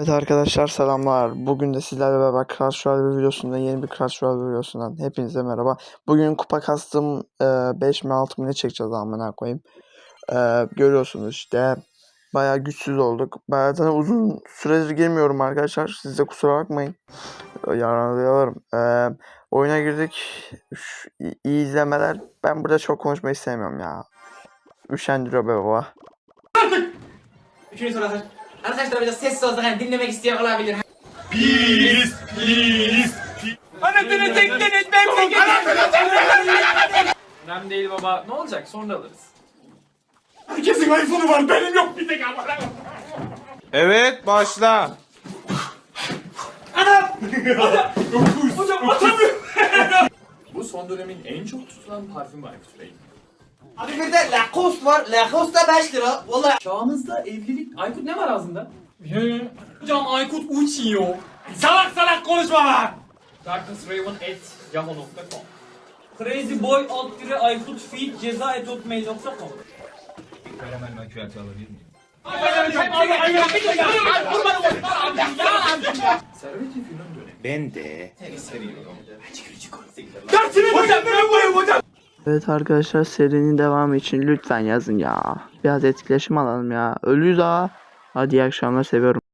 Evet arkadaşlar selamlar. Bugün de sizlerle beraber Clash Royale videosundan yeni bir Clash Royale videosundan hepinize merhaba. Bugün kupa kastım 5 mi 6 mı ne çekeceğiz amına koyayım. E, görüyorsunuz işte bayağı güçsüz olduk. Bayağı zaten uzun süredir girmiyorum arkadaşlar. Siz de kusura bakmayın. Yararlıyorum. E, oyuna girdik. Üş, iyi- izlemeler. Ben burada çok konuşmayı sevmiyorum ya. Üşendiriyor be baba. Üçüncü soru arkadaşlar. Biraz sessiz olsak hani dinlemek isteyen olabilir. Anasını tekleniz ben Önemli değil baba. Ne olacak? Sonra alırız. Herkesin iPhone'u var benim yok bir tek ama. Evet başla. Hocam atamıyorum. Bu son dönemin en çok tutulan parfüm Bey. Abi bir de Lacoste var. Lacoste da 5 lira. Valla. Çağımızda evlilik... Aykut ne var ağzında? Hocam Aykut uçuyor. Salak salak konuşma lan. darknessraven.yahoo.com Crazyboy alt dire Aykut feed ceza et hotmail.com Servet-i Fünun dönemi. Ben de. Koyayım hocam. Evet arkadaşlar serinin devamı için lütfen yazın ya. Biraz etkileşim alalım ya. Ölüyüz ha. Hadi iyi akşamlar seviyorum.